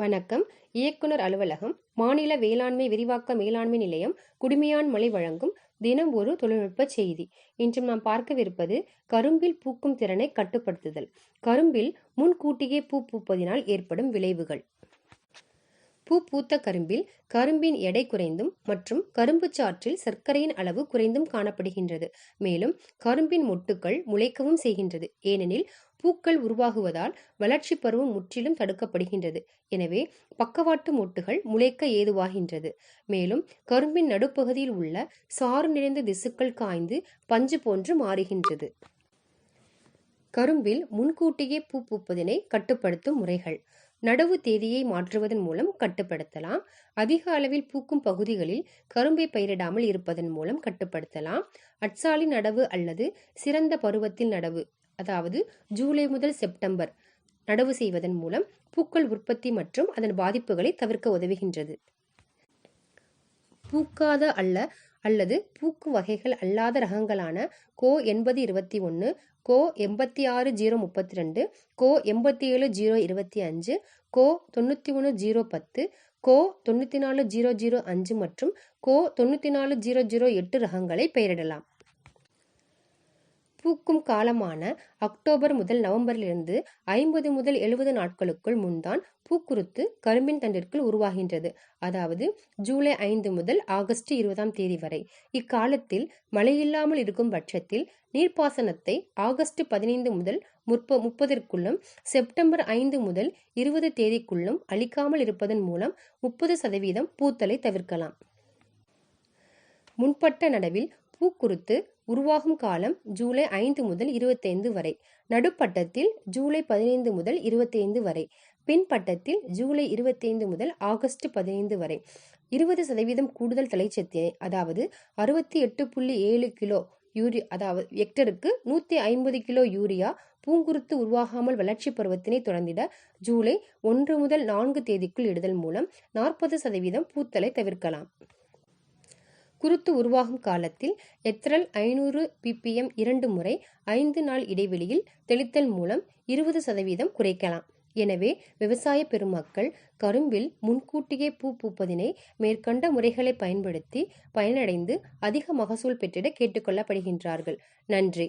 வணக்கம். இயக்குனர் அலுவலகம் மாநில வேளாண்மை விரிவாக்க மேலாண்மை நிலையம் குடுமியான்மலை வழங்கும் தினம் ஒரு தொழில்நுட்ப செய்தி. இன்று நாம் பார்க்கவிருப்பது கரும்பில் பூக்கும் திறனை கட்டுப்படுத்துதல். கரும்பில் முன்கூட்டியே பூ பூப்பதினால் ஏற்படும் விளைவுகள். பூ பூத்த கரும்பில் கரும்பின் எடை குறைந்தும் மற்றும் கரும்பு சாற்றில் சர்க்கரையின் அளவு குறைந்தும் காணப்படுகின்றது. மேலும் கரும்பின் மொட்டுக்கள் முளைக்கவும் செய்கின்றது. ஏனெனில் பூக்கள் உருவாகுவதால் வளர்ச்சி பருவம் முற்றிலும் தடுக்கப்படுகின்றது. எனவே பக்கவாட்டு மொட்டுகள் முளைக்க ஏதுவாகின்றது. மேலும் கரும்பின் நடுப்பகுதியில் உள்ள சாறு நிறைந்த திசுக்கள் காய்ந்து பஞ்சு போன்று மாறுகின்றது. கரும்பில் முன்கூட்டியே பூ பூப்பதினை கட்டுப்படுத்தும் முறைகள். நடவு தேதியை மாற்றுவதன் மூலம் கட்டுப்படுத்தலாம். அதிக அளவில் பூக்கும் பகுதிகளில் கரும்பை பயிரிடாமல் இருப்பதன் மூலம் கட்டுப்படுத்தலாம். அட்சாலி நடவு அல்லது சிறந்த பருவத்தில் நடவு அதாவது ஜூலை முதல் செப்டம்பர் நடவு செய்வதன் மூலம் பூக்கள் உற்பத்தி மற்றும் அதன் பாதிப்புகளை தவிர்க்க உதவுகின்றது. பூக்காத அல்ல அல்லது பூக்கு வகைகள் அல்லாத ரகங்களான கோ எண்பது இருபத்தி ஒன்று கோ எண்பத்தி ஆறு ஜீரோ முப்பத்தி ரெண்டு கோ எண்பத்தி ஏழு ஜீரோ இருபத்தி அஞ்சு கோ தொண்ணூற்றி ஒன்று ஜீரோ பத்து கோ தொண்ணூற்றி நாலு ஜீரோ ஜீரோ அஞ்சு மற்றும் கோ தொண்ணூற்றி நாலு ஜீரோ ஜீரோ எட்டு ரகங்களை பெயரிடலாம். பூக்கும் காலமான அக்டோபர் முதல் நவம்பரிலிருந்து ஐம்பது முதல் எழுபது நாட்களுக்குள் முன்தான் பூக்குருத்து கரும்பின் தண்டிற்குள் உருவாகின்றது. அதாவது ஜூலை ஐந்து முதல் ஆகஸ்ட் இருபதாம் தேதி வரை. இக்காலத்தில் மழையில்லாமல் இருக்கும் பட்சத்தில் நீர்ப்பாசனத்தை ஆகஸ்ட் பதினைந்து முதல் முற்ப முப்பதற்குள்ளும் செப்டம்பர் ஐந்து முதல் இருபது தேதிக்குள்ளும் அளிக்காமல் இருப்பதன் மூலம் முப்பது சதவீதம் பூத்தலை தவிர்க்கலாம். முன்பட்ட நடவில் பூக்குருத்து உருவாகும் காலம் ஜூலை ஐந்து முதல் இருபத்தைந்து வரை. நடுப்பட்டத்தில் ஜூலை பதினைந்து முதல் இருபத்தைந்து வரை. பின்பட்டத்தில் ஜூலை இருபத்தைந்து முதல் ஆகஸ்ட் பதினைந்து வரை. இருபது சதவீதம் கூடுதல் தலைச்சத்தினை அதாவது அறுபத்தி எட்டு புள்ளி ஏழு கிலோ யூரி அதாவது ஹெக்டருக்கு நூற்றி ஐம்பது கிலோ யூரியா பூங்குருத்து உருவாகாமல் வளர்ச்சி பருவத்தினை தொடர்ந்திட ஜூலை ஒன்று முதல் நான்கு தேதிக்குள் இடுதல் மூலம் நாற்பது சதவீதம் பூத்தலை தவிர்க்கலாம். குருத்து உருவாகும் காலத்தில் எத்ரல் ஐநூறு பிபிஎம் இரண்டு முறை ஐந்து நாள் இடைவெளியில் தெளித்தல் மூலம் இருபது சதவீதம் குறைக்கலாம். எனவே விவசாய பெருமக்கள் கரும்பில் முன்கூட்டியே பூ பூப்பதினை மேற்கண்ட முறைகளை பயன்படுத்தி பயனடைந்து அதிக மகசூல் பெற்றிட கேட்டுக்கொள்ளப்படுகின்றார்கள். நன்றி.